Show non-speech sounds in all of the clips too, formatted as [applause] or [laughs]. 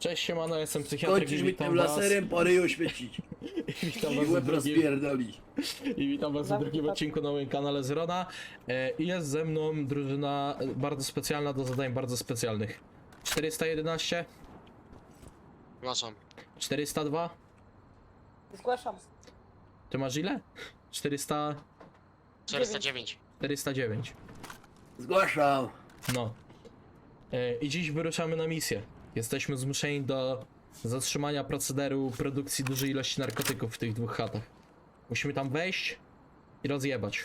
Cześć, siemano, jestem psychiatryk i Kończysz mi witam tym was. laserem po ryju świecić. [laughs] I witam I was, łeb w drugim. I witam was w drugim tak. odcinku na moim kanale Zrona. E, I jest ze mną drużyna e, bardzo specjalna do zadań bardzo specjalnych. 411, Przepraszam. 402. Zgłaszam. Ty masz ile? 400, 409. 409. Zgłaszam. No. E, I dziś wyruszamy na misję. Jesteśmy zmuszeni do zatrzymania procederu produkcji dużej ilości narkotyków w tych dwóch chatach. Musimy tam wejść i rozjebać.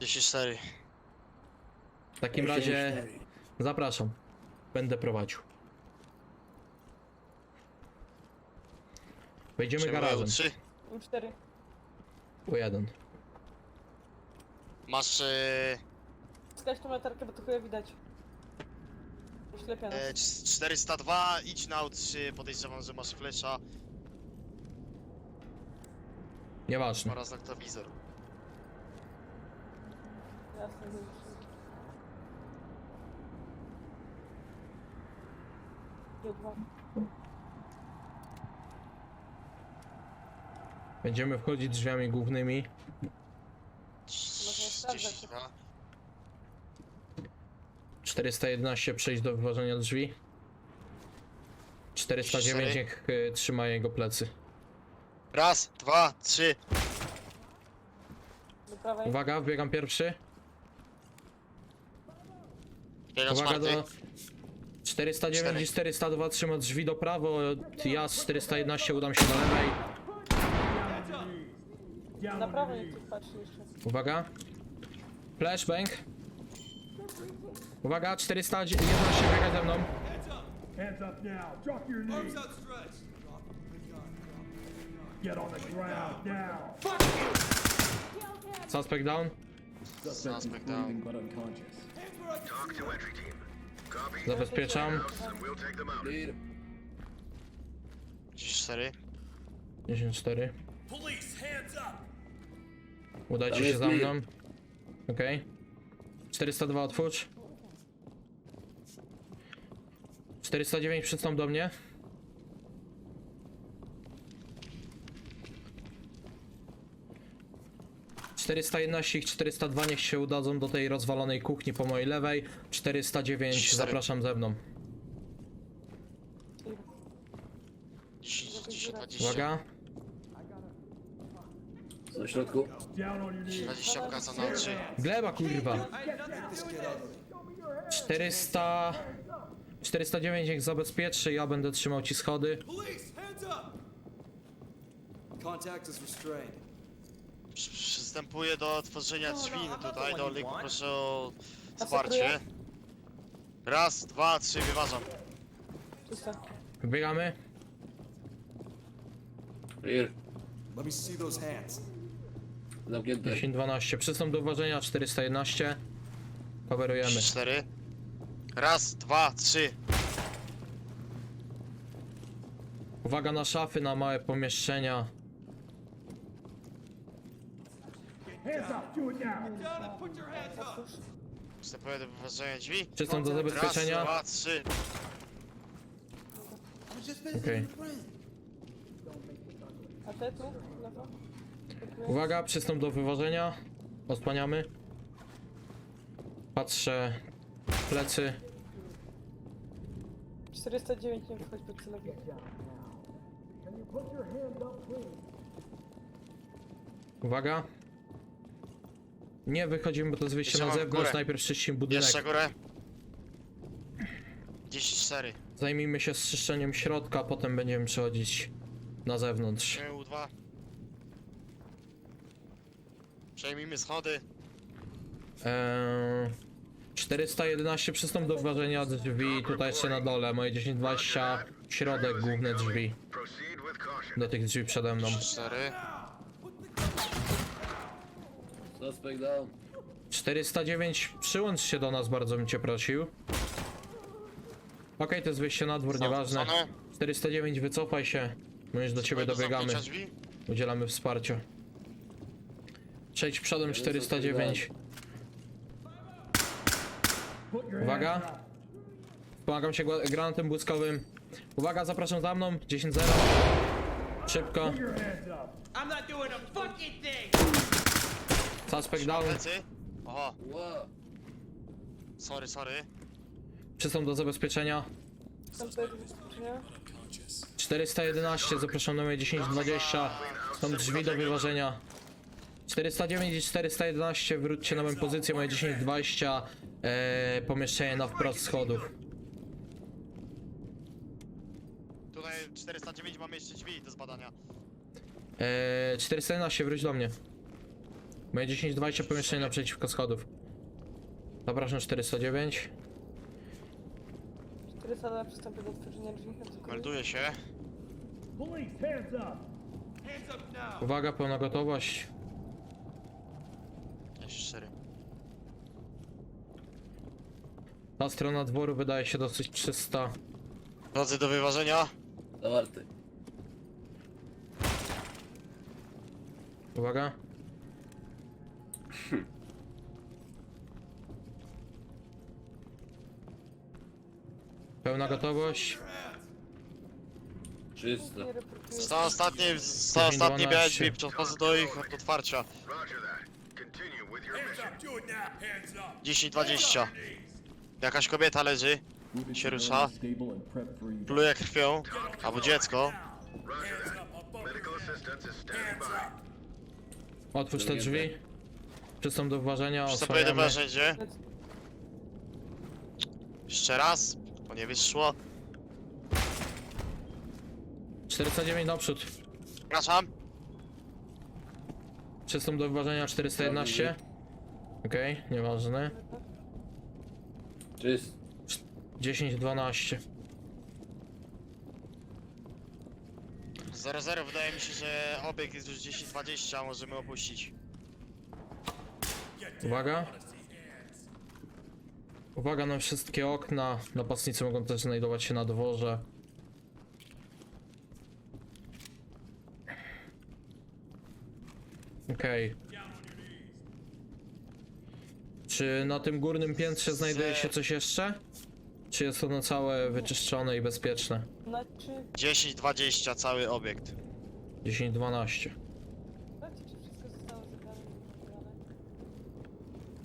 Dziesięć. W takim razie zapraszam. Będę prowadził. Wejdziemy garażem. Trzy. U4. U jeden. Masz e, Skać tą latarkę, bo to chuja widać. Oślepia nas. e, c- 402, idź na U3, podejrzewam, że masz flesza Nieważne. oraz noktowizor. Jasne, wiem. Będziemy wchodzić drzwiami głównymi. sprawdzać. 32. 411 przejść do wyważenia drzwi. 409 Cztery. niech y, trzyma jego plecy. Raz, dwa, trzy. Do prawej. Uwaga, wbiegam pierwszy. Biegam Uwaga czwarty. Do 409 Cztery. i 402 trzyma drzwi do prawo. Ja z 411 udam się do lewej. Na prawo niech ktoś patrzy jeszcze. Uwaga. Flashbang. Uwaga, 411 biega ze mną. Hands up now. Drop your knees. Get on the ground now. Suspect down. Suspect down. Zabezpieczam. Clear. 34. 54. Udajcie się za mną. Okej. 402 otwórz. 409 przystąp do mnie. ...411 i 402 niech się udadzą do tej rozwalonej kuchni po mojej lewej. 409 Cztery. zapraszam ze mną. 10, 10, 20. Uwaga. Na środku. Down on your knees. 20 pokaza na 3. Gleba kurwa. 400... 409 niech zabezpieczy, ja będę trzymał ci schody. Contact is restrained. Przystępuję do tworzenia drzwi tutaj, do liku, proszę o wsparcie. Raz, dwa, trzy, wyważam. Czysto. Wbiegamy. Clear. Let me see those hands. Zamknięte. 10-12. Przystąp do uważenia 411. Coverujemy. 4. Raz, dwa, trzy. Uwaga na szafy, na małe pomieszczenia. Up. Do it now. Down and put your hands up! Przystępuję do wyważenia drzwi. Przystąp do Raz, zabezpieczenia. dwa, trzy. Okej. A te tu? Lewo? Uwaga, przystąp do wyważenia. Osłaniamy. Patrzę. Plecy. 409 nie wychodź pod celowi. Uwaga. Nie wychodzimy, bo to jest wyjście na w zewnątrz. górę. Najpierw czyścimy budynek. Jeszcze górę. 10, 4. Zajmijmy się czyszczeniem środka, potem będziemy przechodzić na zewnątrz. U2. Przejmijmy schody. Eee, 411 przystąp do wrażenia drzwi, tutaj jeszcze na dole, moje 1020, środek, główne drzwi. Do tych drzwi przede mną. 4. Suspect down. 409, przyłącz się do nas, bardzo bym cię prosił. Okej, to jest wyjście na dwór, nieważne. Zawrócone. 409, wycofaj się. My już do ciebie Do dobiegamy. zamknięcia drzwi. Udzielamy wsparcia. Przejdź przodem 409. Put your Uwaga. Pomagam się gła- granatem błyskowym. Uwaga, zapraszam za mną. 10-0. Szybko. Put your hands up. I'm not doing a fucking thing! Suspect down. Plecy. Oho, sorry, sorry. Przystąp do zabezpieczenia. Tam tutaj do zabezpieczenia. 411, zapraszam na moje 1020. Są drzwi do wyważenia. 409 i 411, wróćcie na moją pozycję, moje 1020. E, pomieszczenie na wprost schodów. Tutaj 409 mamy jeszcze drzwi do zbadania. E, 411, wróć do mnie. Moje 1020, pomieszczenie naprzeciwko schodów. Zapraszam 409. 400 na przystępie do otworzenia drzwi. Melduje się. Police, hands up. Uwaga, pełna gotowość. Jeszcze 4. Ta strona dworu wydaje się dosyć czysta. Drodzy do wyważenia. Zawarty. Uwaga. Pełna gotowość. Czysto. Za ostatnie, za ostatnie białe drzwi, przechodzę do ich od otwarcia. 10-20. Jakaś kobieta leży, się rusza, pluje krwią, albo dziecko. Otwórz te drzwi. Przystąp do uważania. Przystępuję do Osłaniamy. wyważenia. Jeszcze raz, bo nie wyszło. 409 naprzód. Przepraszam. Przystąp do wyważenia 411. Okej, nieważne. Czysto. 10-12. 0-0 wydaje mi się, że obieg jest już 10-20, możemy opuścić. Uwaga. Uwaga na wszystkie okna. Napastnicy mogą też znajdować się na dworze. Okej. Czy na tym górnym piętrze znajduje się coś jeszcze? Czy jest ono całe wyczyszczone i bezpieczne? Znaczy, 10-20 cały obiekt. 10-12. zobaczcie, czy wszystko zostało zebrane i wybrane.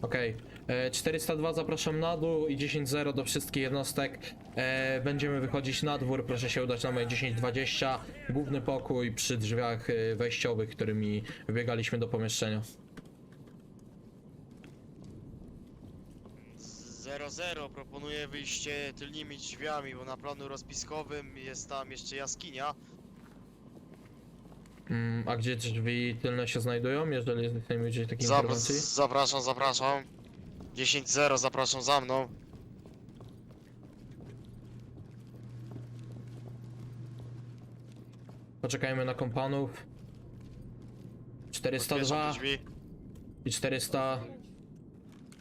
Okej. E, 402 zapraszam na dół i 10-0 do wszystkich jednostek. E, będziemy wychodzić na dwór, proszę się udać na moje 10-20. Główny pokój przy drzwiach e, wejściowych, którymi wybiegaliśmy do pomieszczenia. 0-0 proponuję wyjście tylnymi drzwiami, bo na planu rozpiskowym jest tam jeszcze jaskinia. Mm, a gdzie drzwi tylne się znajdują, jeżeli chcemy udzielić takiej Zap informacji? zapraszam, zapraszam. 10-0, zapraszam za mną. Poczekajmy na kompanów. Otwieram 402 te drzwi. i 400...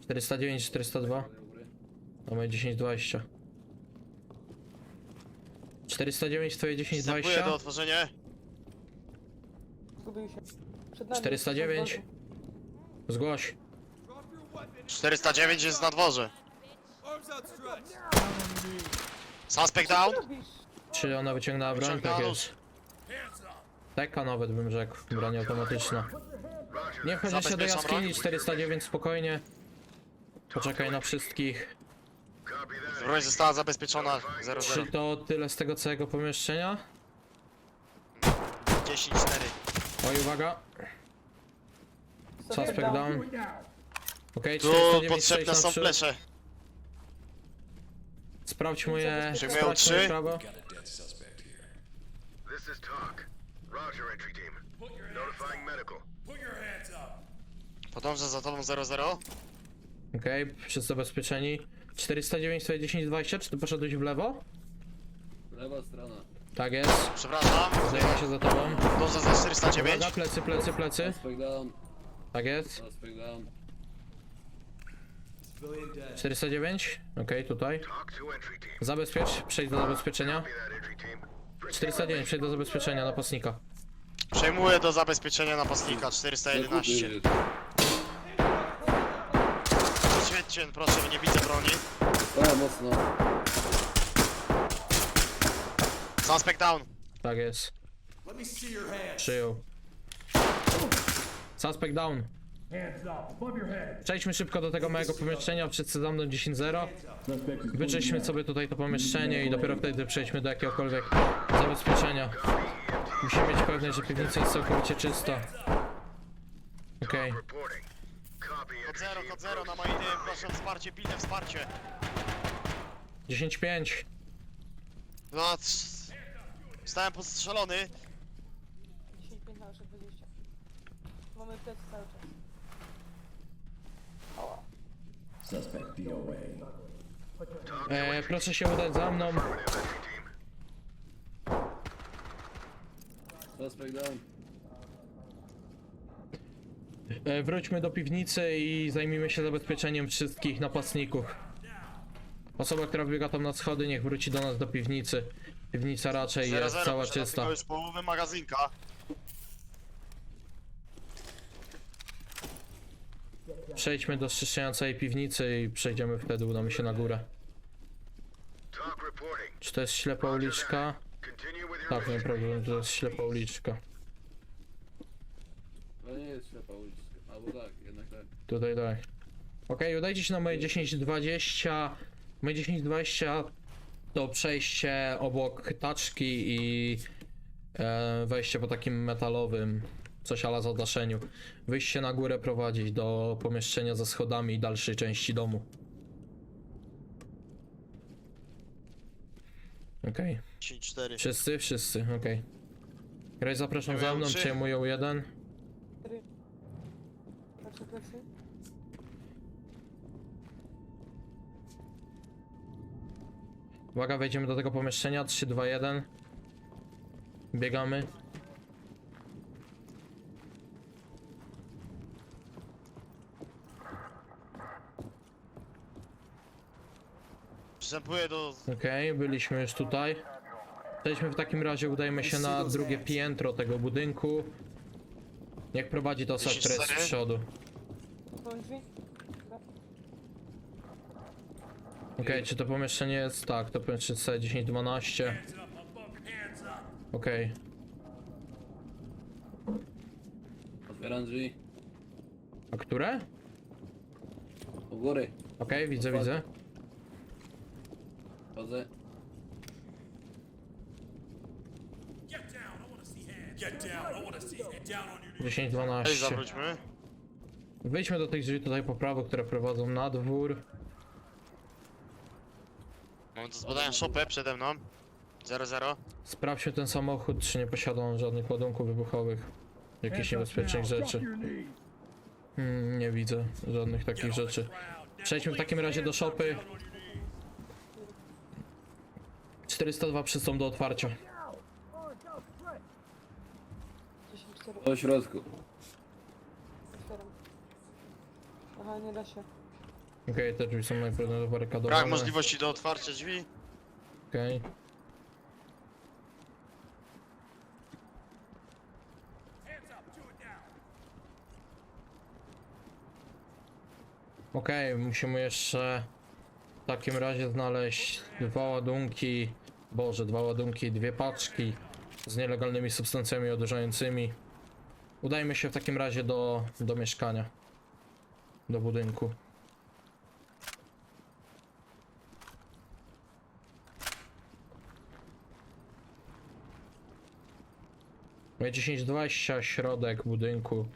409 402. A moje 1020. 409 twoje Wstępuję do 1020. otworzenia. Zgubił się. Przed nami. 409. jest Zgłoś. Drop your weapon! 409 jest na dworze. Suspect Co down. ty robisz? Czy ona wyciągnęła broń? Wyciągnęła Tak nóż. jest. Teka nawet bym rzekł. Broń automatyczna. Nie wchodź jeszcze do Zabezpieczam jaskini. broń. 409 spokojnie. Poczekaj na wszystkich. Broń została zabezpieczona. Czy 0-0. to tyle z tego całego pomieszczenia? 10-4. Oj, uwaga. Suspect down. Okej, Tu 409 potrzebne są naprzód. flesze. Sprawdź moje... Przyjmują Sprawdź moje trzy. prawo. Got a dead suspect here. This is Talk. Roger, entry team. Notifying medical. Put your hands up. Podążę za tobą 0-0. Okej, wszyscy zabezpieczeni. 409 twoje 1020, czy ty poszedłeś w lewo? Lewa strona. Tak jest. Przepraszam. Zajmę się za tobą. Podążę za 409. Uwaga, plecy, plecy, plecy. Down. Tak jest. Suspect down. Civilian dead. 409? Okej, tutaj. Talk to entry team. Zabezpiecz, przejdź do zabezpieczenia. Copy that entry team. Bring 409, przejdź do zabezpieczenia napastnika. Przejmuję do zabezpieczenia napastnika Na 411. kupy, Świetcie, proszę, nie widzę broni. A, mocno. Suspect down. Tak jest. Let me see your hands. Przyjął. Suspect down. Przejdźmy szybko do tego małego pomieszczenia, wszyscy za mną 10-0. Suspect is Wyczyśćmy sobie tutaj to pomieszczenie i dopiero wtedy przejdźmy do jakiegokolwiek zabezpieczenia. Musimy mieć pewność, że piwnica jest całkowicie czysta. Okej, Kod entry 0, team. kod 0 na moim tym, proszę o wsparcie, pilne wsparcie. 10-5. No, trz- zostałem postrzelony. 10, 15, 20. Mamy plecy cały czas. Ała. Suspect DOA. E, proszę się udać za mną. Suspect down. E, wróćmy do piwnicy i zajmijmy się zabezpieczeniem wszystkich napastników. Osoba, która biega tam na schody, niech wróci do nas do piwnicy. Piwnica raczej 0, jest 0, cała czysta. już połowę magazynka. Przejdźmy do czyszczającej piwnicy i przejdziemy wtedy, udamy się na górę. Talk reporting. Czy to jest ślepa uliczka? Continue with your Tak, mission. naprawdę, to jest ślepa uliczka. To nie jest ślepa uliczka. Albo tak, jednak tak. Tutaj tak. Okej, udajcie się na moje 1020. Moje 1020 to przejście obok taczki i e, wejście po takim metalowym, coś ala zadaszeniu. Wyjście na górę prowadzić do pomieszczenia ze schodami i dalszej części domu. Okej. 10, 4. Wszyscy? Wszyscy, okej. Graj zapraszam za Przejmują mną, trzy. przejmują jeden. Uwaga, wejdziemy do tego pomieszczenia. 3, 2, 1. Biegamy. Przystępuję do... Okej, byliśmy już tutaj. Przejdźmy w takim razie, udajmy się na drugie piętro tego budynku. Niech prowadzi to jest z 10-4. przodu. Są drzwi? Okej, czy to pomieszczenie jest? Tak, to pomieszczenie jest 10, 12. Okej, Otwieram drzwi. a które? U góry. Okej, widzę, widzę. Chodzę. Get down. I want to see. Get down on your 10, Ej, 12. zawróćmy. Wejdźmy do tych drzwi tutaj po prawo, które prowadzą na dwór. Mam do zbadania szopę przede mną. 0, 0. Sprawdźmy ten samochód, czy nie posiada on żadnych ładunków wybuchowych. Jakichś niebezpiecznych rzeczy. Hmm, nie widzę żadnych takich rzeczy. Przejdźmy w takim razie do szopy. 402 przystąp do otwarcia. 10, 4. Do środku. Aha, nie da się. Okej, te drzwi są najprawdopodobniej Brak zabarykadowane. możliwości do otwarcia drzwi. Okej. Okej, musimy jeszcze w takim razie znaleźć dwa ładunki, boże, dwa ładunki, dwie paczki z nielegalnymi substancjami odurzającymi. Udajmy się w takim razie do, do mieszkania, do budynku. 10-20, środek budynku.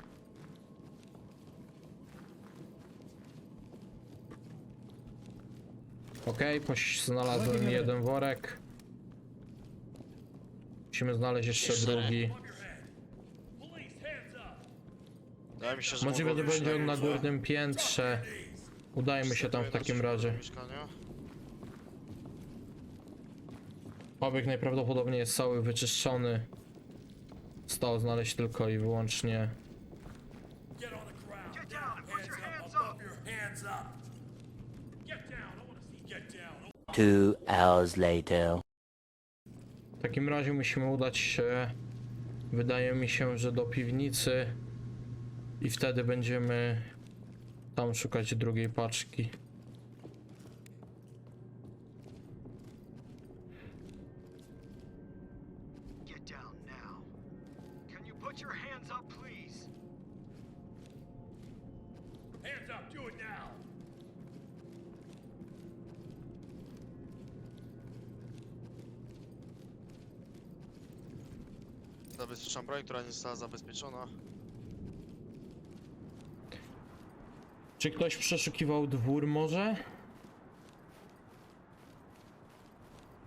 Okej, okay, znalazłem jeden worek. Musimy znaleźć jeszcze drugi. Wydaje mi się, że Możliwe, że być będzie on na górze. górnym piętrze. Udajmy się tam w takim razie. Mieszkania. Obiekt najprawdopodobniej jest cały wyczyszczony zostało znaleźć tylko i wyłącznie... W takim razie musimy udać się, wydaje mi się, że do piwnicy i wtedy będziemy tam szukać drugiej paczki. Zabezpieczam broń, która nie została zabezpieczona. Czy ktoś przeszukiwał dwór może?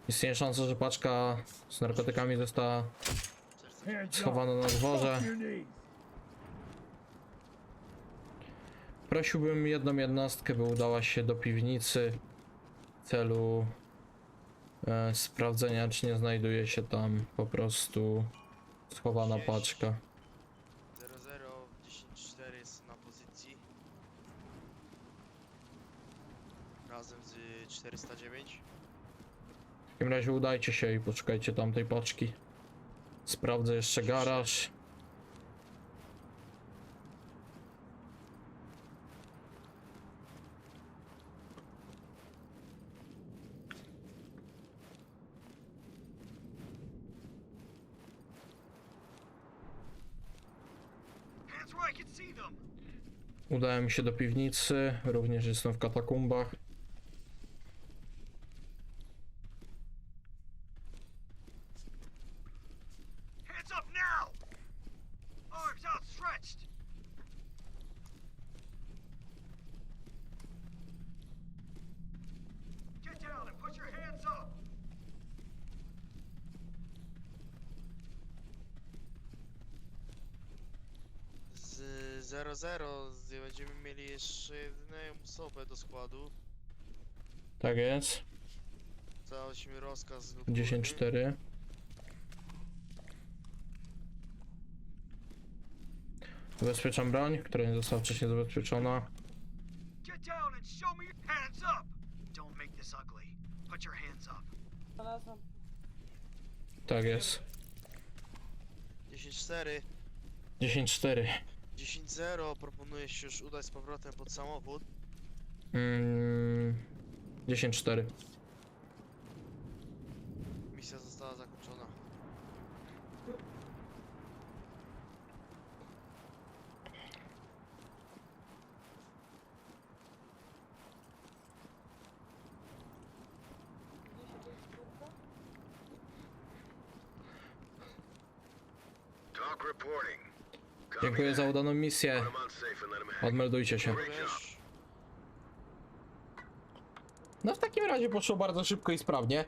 Istnieje szansa, że paczka z narkotykami została schowana na dworze. Prosiłbym jedną jednostkę, by udała się do piwnicy w celu e, sprawdzenia, czy nie znajduje się tam po prostu schowana paczka. 00 104 jest na pozycji. Razem z 409. W takim razie udajcie się i poszukajcie tamtej paczki. Sprawdzę jeszcze garaż. Hands where I can see them. Udałem się do piwnicy, również jestem w katakumbach. Hands up now! Arms outstretched! Get down and put your hands up! Z 00 z- będziemy mieli jeszcze jedną osobę do składu. Tak jest. Daliśmy rozkaz. do 10-4. Zabezpieczam broń, która nie została wcześniej zabezpieczona. Get down and show me your hands up! Don't make this ugly. Put your hands up. Znalazłam. Tak jest. 10-4. 10-4. 10-0 proponuje się już udać z powrotem pod samochód. Mm, 10-4. Misja została zakończona. Talk reporting. Dziękuję za udaną misję. Odmeldujcie się. No w takim razie poszło bardzo szybko i sprawnie.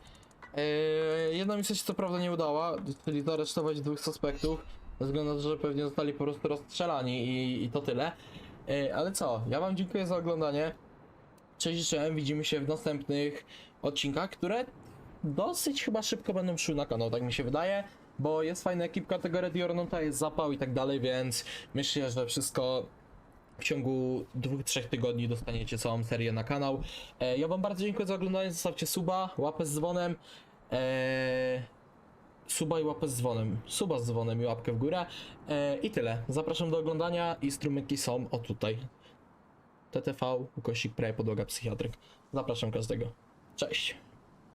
Eee, jedna misja się co prawda nie udała, czyli zaaresztować dwóch suspektów, ze względu na to, że pewnie zostali po prostu rozstrzelani i, i to tyle. Eee, ale co, ja wam dziękuję za oglądanie. Cześć, życzę, widzimy się w następnych odcinkach, które dosyć chyba szybko będą szły na kanał, tak mi się wydaje. Bo jest fajna ekipka tego Ready or Nota, jest zapał i tak dalej, więc myślę, że wszystko w ciągu dwóch, trzech tygodni dostaniecie całą serię na kanał. E, ja wam bardzo dziękuję za oglądanie, zostawcie suba, łapę z dzwonem. E, suba i łapę z dzwonem. Suba z dzwonem i łapkę w górę. E, I tyle. Zapraszam do oglądania i strumyki są o tutaj. TTV, ukośnik prawie podłoga psychiatryk. Zapraszam każdego. Cześć.